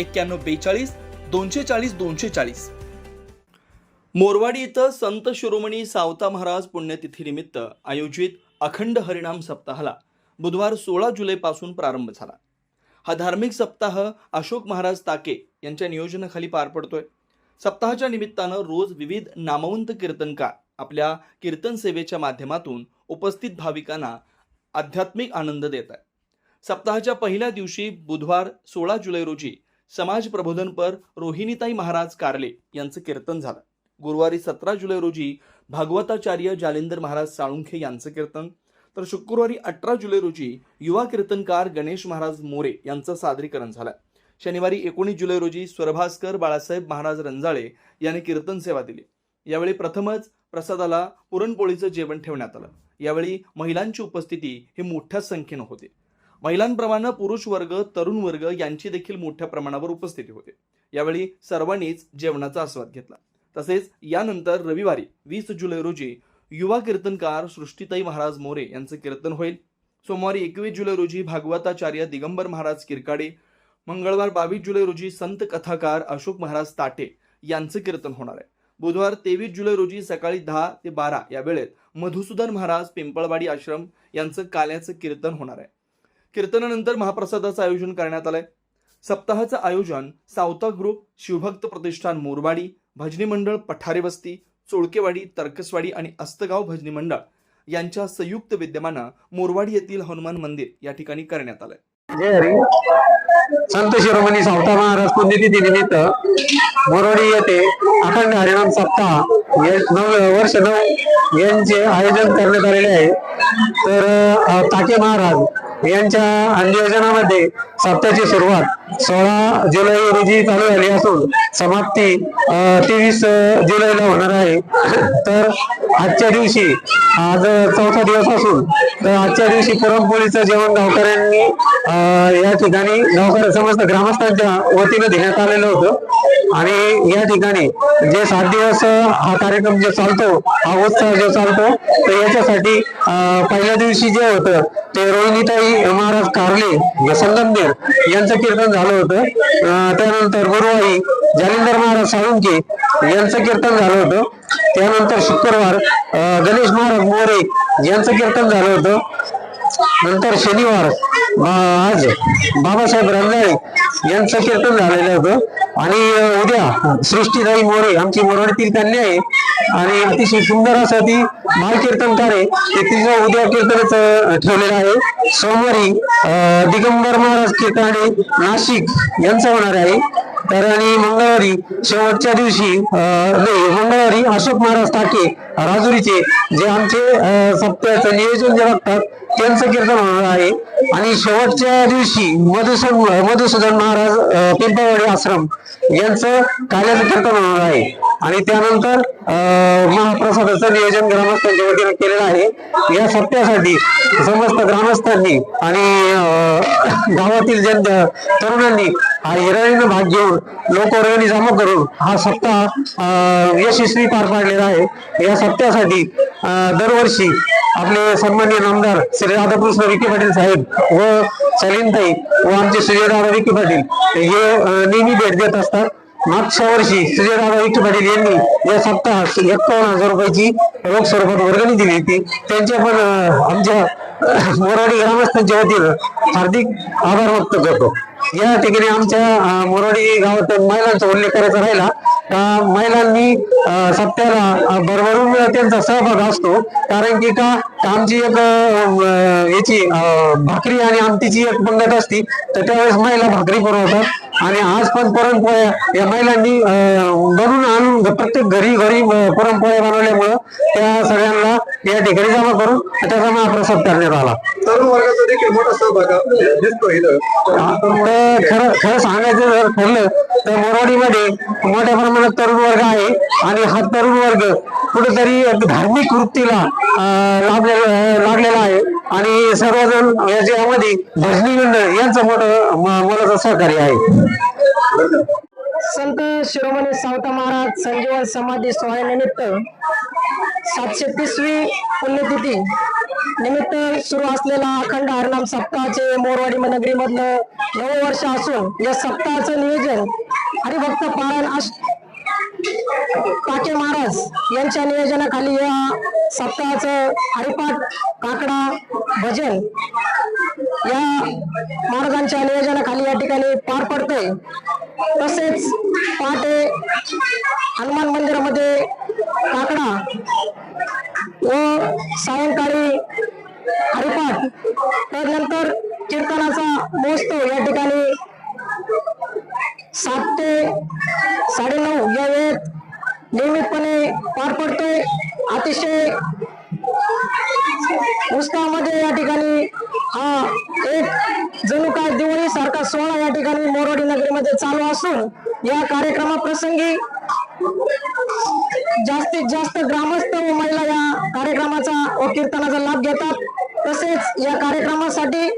एक्क्याण्णव बेचाळीस दोनशे चाळीस दोनशे चाळीस. मोरवाडी इथं संत शिरोमणी सावता महाराज पुण्यतिथीनिमित्त आयोजित अखंड हरिणाम सप्ताहाला बुधवार सोळा जुलैपासून प्रारंभ झाला. हा धार्मिक सप्ताह अशोक महाराज ताके यांच्या नियोजनाखाली पार पडतोय. सप्ताहाच्या निमित्तानं रोज विविध नामवंत कीर्तनकार आपल्या कीर्तन सेवेच्या माध्यमातून उपस्थित भाविकांना आध्यात्मिक आनंद देत आहे सप्ताहाच्या पहिल्या दिवशी बुधवार सोळा जुलै रोजी समाज प्रबोधनपर रोहिणीताई महाराज कारले यांचं कीर्तन झालं. गुरुवारी सतरा जुलै रोजी भागवताचार्य जालिंदर महाराज साळुंखे यांचं कीर्तन. तर शुक्रवारी अठरा जुलै रोजी युवा कीर्तनकार गणेश महाराज मोरे यांचं सादरीकरण झालं. शनिवारी एकोणीस जुलै रोजी स्वरभास्कर बाळासाहेब महाराज रंजाळे यांनी कीर्तन सेवा दिली. यावेळी प्रथमच प्रसादाला पुरणपोळीचं जेवण ठेवण्यात आलं. यावेळी महिलांची उपस्थिती ही मोठ्या संख्येनं होती. महिलांप्रमाणे पुरुष वर्ग तरुण वर्ग यांची देखील मोठ्या प्रमाणावर उपस्थिती होते. यावेळी सर्वांनीच जेवणाचा आस्वाद घेतला. तसेच यानंतर रविवारी वीस जुलै रोजी युवा कीर्तनकार सृष्टीताई महाराज मोरे यांचं कीर्तन होईल. सोमवारी एकवीस जुलै रोजी भागवताचार्य दिगंबर महाराज किरकाडे मंगळवार बावीस जुलै रोजी संत कथाकार अशोक महाराज ताटे यांचं कीर्तन होणार आहे. बुधवार तेवीस जुलै रोजी सकाळी दहा ते बारा या वेळेत मधुसूदन महाराज पिंपळवाडी आश्रम यांचं काल्याचं कीर्तन होणार आहे. कीर्तनानंतर महाप्रसादाचं आयोजन करण्यात आलंय. सप्ताहाचं आयोजन सावता ग्रुप शिवभक्त प्रतिष्ठान मोरवाडी भजनी मंडळ पठारे वस्ती चोळकेवाडी तर्कसवाडी आणि अस्तगाव भजनी मंडळ यांच्या संयुक्त विद्यमानं मोरवाडी येथील हनुमान मंदिर या ठिकाणी करण्यात आलंय. संत शिरोमणी सावता महाराज पुण्यतिथी निमित्त मोरवाडी येथे अखंड हरिनाम सप्ताह वर्ष नऊ यांचे आयोजन करण्यात आलेले आहे. तर ताके महाराज यांच्या नियोजनामध्ये सप्ताहाची सुरुवात सोळा जुलै रोजी चालू झाली असून समाप्ती तेवीस जुलैला होणार आहे. तर आजच्या दिवशी आज चौथा दिवस असून तर आजच्या दिवशी पुरणपोळीचं जेवण गावकऱ्यांनी या ठिकाणी गावकऱ्या समस्त ग्रामस्थांच्या वतीनं देण्यात आलेलं होतं. आणि या ठिकाणी जे सात दिवस हा कार्यक्रम जो चालतो हा उत्सव जो चालतो तर याच्यासाठी पहिल्या दिवशी जे होतं ते रोहिणीताई महाराज कारले या संगमनेर यांचं कीर्तन झालं होतं. त्यानंतर गुरुवारी जालिंदर महाराज साळुंके यांचं कीर्तन झालं होतं. त्यानंतर शुक्रवार गणेश महाराज मोरे यांचं कीर्तन झालं होतं. नंतर शनिवार आज बाबासाहेब रंगाळे यांचं कीर्तन झालेलं होतं. आणि उद्या उद्या सृष्टीताई मोरे आमची मोरवाडीतील कन्या आहे. आणि अतिशय सुंदर असं ती माल कीर्तनकार आहे. ते तिचं उद्या कीर्तनच ठेवलेलं आहे. सोमवारी दिगंबर महाराज कीर्तनाडे नाशिक यांचं होणार आहे. तर आणि मंगळवारी शेवटच्या दिवशी मंगळवारी अशोक महाराज टाके राजुरीचे जे आमचे सप्त्याचं नियोजन जे बघतात त्यांचं कीर्तन होणार आहे. आणि शेवटच्या दिवशी मधुसूदन मधुसूदन महाराज अ, पिंपळवाडी आश्रम यांचं काल्याचं कीर्तन होणार आहे. आणि त्यानंतर महाप्रसादाचं नियोजन ग्रामस्थांच्या वतीने केलेलं आहे. या सप्त्यासाठी समस्त ग्रामस्थांनी आणि गावातील जन तरुणांनी हा हिराणीनं भाग घेऊन लोकवर्गणी जमा करून हा सप्ताह यशस्वी पार पाडलेला आहे. या सप्त्यासाठी दरवर्षी आपले सन्माननीय नामदार श्री राधाकृष्ण विखे पाटील साहेब व सलीमताई व आमचे सुजयदादा विखे पाटील हे नेहमी भेट देत असतात. मागच्या वर्षी सुजयदादा विखे पाटील यांनी या सप्ताहात एकावन्न हजार रुपयाची रोख स्वरूपात वर्गणी दिली होती. त्यांच्या पण आमच्या मोराडी ग्रामस्थांच्या वतीनं हार्दिक आभार व्यक्त करतो. या ठिकाणी आमच्या अ, मोराडी गावात महिलांचा उल्लेख करायचा राहिला. का महिलांनी सत्याला भरभरून त्यांचा सहभाग असतो. कारण की का आमची एक याची भाकरी आणि आमटीची एक पंगत असती तर त्यावेळेस महिला भाकरी पुरवतात. आणि आज पण पुरणपोळ्या या महिलांनी बनवून आणून प्रत्येक घरी घरी पुरणपोळ्या बनवल्यामुळं त्या सगळ्यांना या ठिकाणी जमा करून त्याचा महाप्रसाद करण्यात आला. तरुण वर्गाचा देखील मोठा सहभाग दिसतो इथं. तर खरं खरं सांगायचं जर ठरलं तर मोरवाडीमध्ये मोठ्या प्रमाणात तरुण वर्ग आहे आणि हा तरुण वर्ग कुठेतरी धार्मिक वृत्तीला लाभलेला लागलेला आहे. आणि सर्वजण याच्यामध्ये भजनी मंडळ यांचं मोठं मोलाचं सहकार्य आहे. संत शिरोमणी सावता महाराज संजीवन समाधी सोहळ्यानिमित्त सातशे तीसवी पुण्यतिथी निमित्त सुरू असलेला अखंड हरनाम सप्ताहाचे मोरवाडी नगरीमधलं मधलं वर्ष असून या सप्ताहाचं नियोजन हरिभक्त पारायण अष्ट काके महाराज यांच्या नियोजनाखाली या सप्ताहाचं हरिपाठ काकडा भजन या महाराजांच्या नियोजनाखाली या ठिकाणी पार पडते तसेच पहाटे हनुमान मंदिरामध्ये काकडा व सायंकाळी हरिपाठ त्यानंतर कीर्तनाचा महोत्सव या ठिकाणी सात ते साडेनऊ या वेळेत नियमितपणे पार पडतोय. अतिशय उत्साहामध्ये या ठिकाणी हा एक जणू काय दिवाळी सारखा सोहळा या ठिकाणी मोरवाडी नगरीमध्ये चालू असून या कार्यक्रमाप्रसंगी जास्तीत जास्त ग्रामस्थ व महिला या कार्यक्रमाचा व कीर्तनाचा लाभ घेतात. तसेच या कार्यक्रमासाठी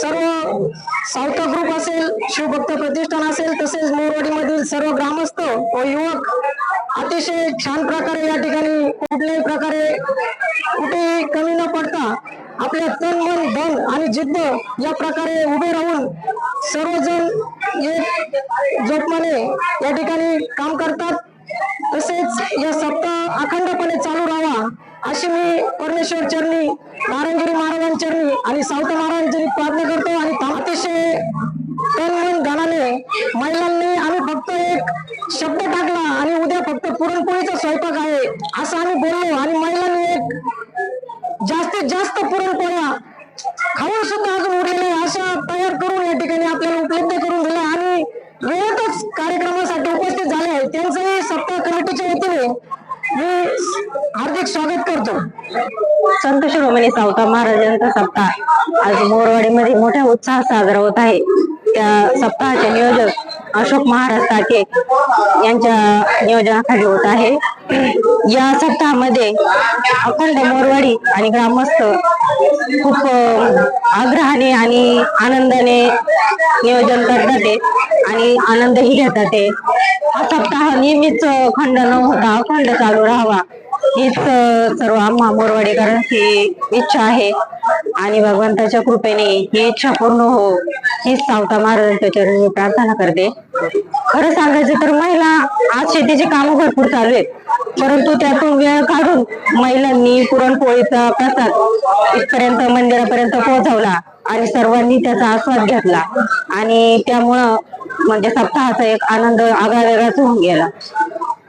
सर्व सावता ग्रुप असेल शिवभक्त प्रतिष्ठान असेल तसेच मोरवाडीमधील सर्व ग्रामस्थ व युवक अतिशय छान प्रकारे या ठिकाणी कुठल्याही प्रकारे कुठेही कमी न पडता आपल्या तन मन धन आणि जिद्द या प्रकारे उभे राहून सर्वजण एक जोपमाने या ठिकाणी काम करतात. तसेच या सप्ताह अखंडपणे चालू राहावा. अशी मी परमेश्वर चरणी नारायणगिरी महाराजांचरणी आणि सावता महाराजांची प्रार्थना करतो आणि अतिशय तन मन महिलांनी आम्ही फक्त एक शब्द टाकला आणि उद्या फक्त पुरणपोळीचा शिरोमणी सावता महाराजांचा सप्ताह आज मोरवाडीमध्ये मोठ्या उत्साहात साजरा होत आहे. त्या सप्ताहाचे नियोजक अशोक महाराज टाके यांच्या नियोजनाखाली होत आहे. या सप्ताहामध्ये अखंड मोरवाडी आणि ग्रामस्थ खूप आग्रहाने आणि आनंदाने नियोजन करतात आणि आनंदही घेतात हा. सप्ताह नेहमीच खंड न होता अखंड चालू राहावा. हीच सर्व आम्हा मोरवाडीकरांची इच्छा आहे. आणि भगवंताच्या कृपेने ही इच्छा पूर्ण हो हीच सावता महाराजांच्या चरणी मी प्रार्थना करते. खरं सांगायचं तर महिला आज शेतीची कामं भरपूर चालू आहेत. परंतु त्यातून वेळ काढून महिलांनी पुरणपोळीचा प्रसाद इथपर्यंत मंदिरापर्यंत पोहोचवला आणि सर्वांनी त्याचा आस्वाद घेतला. आणि त्यामुळं म्हणजे सप्ताहाचा एक आनंद आगळा वेगळाच होऊन गेला.